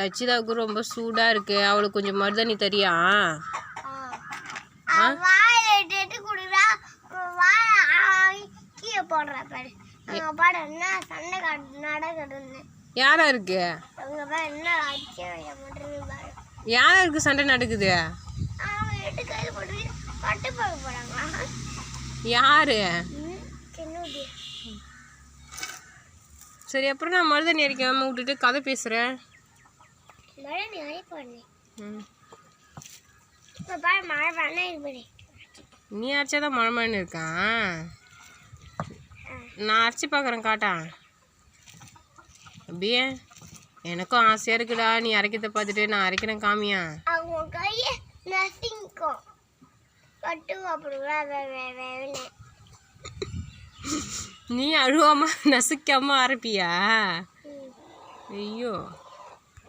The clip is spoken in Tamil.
லட்சிதாவுக்கு ரொம்ப சூடாக இருக்கு. அவளுக்கு கொஞ்சம் மருதாணி தரியா? யாரா இருக்கு? யாரா இருக்கு சண்டை நடக்குது? யாரு? சரி அப்புறம் நான் மருதாணி அடிக்காம விட்டுட்டு கதை பேசுகிறேன் மழை நீ அழை பண்ணி இப்போ பாரு மழை பண்ண இருப்படி நீ அரைச்சாதான் மழை மழைன்னு இருக்கான் நான் அரைச்சி பார்க்குறேன் காட்டா அப்படியே எனக்கும் ஆசையாக இருக்குடா நீ அரைக்கிறத பார்த்துட்டு நான் அரைக்கிறேன் காமியா அவங்க கையை நசிங்கும் பட்டு வேணுன்னு நீ அழுவாம நசுக்காம அரைப்பியா ஐயோ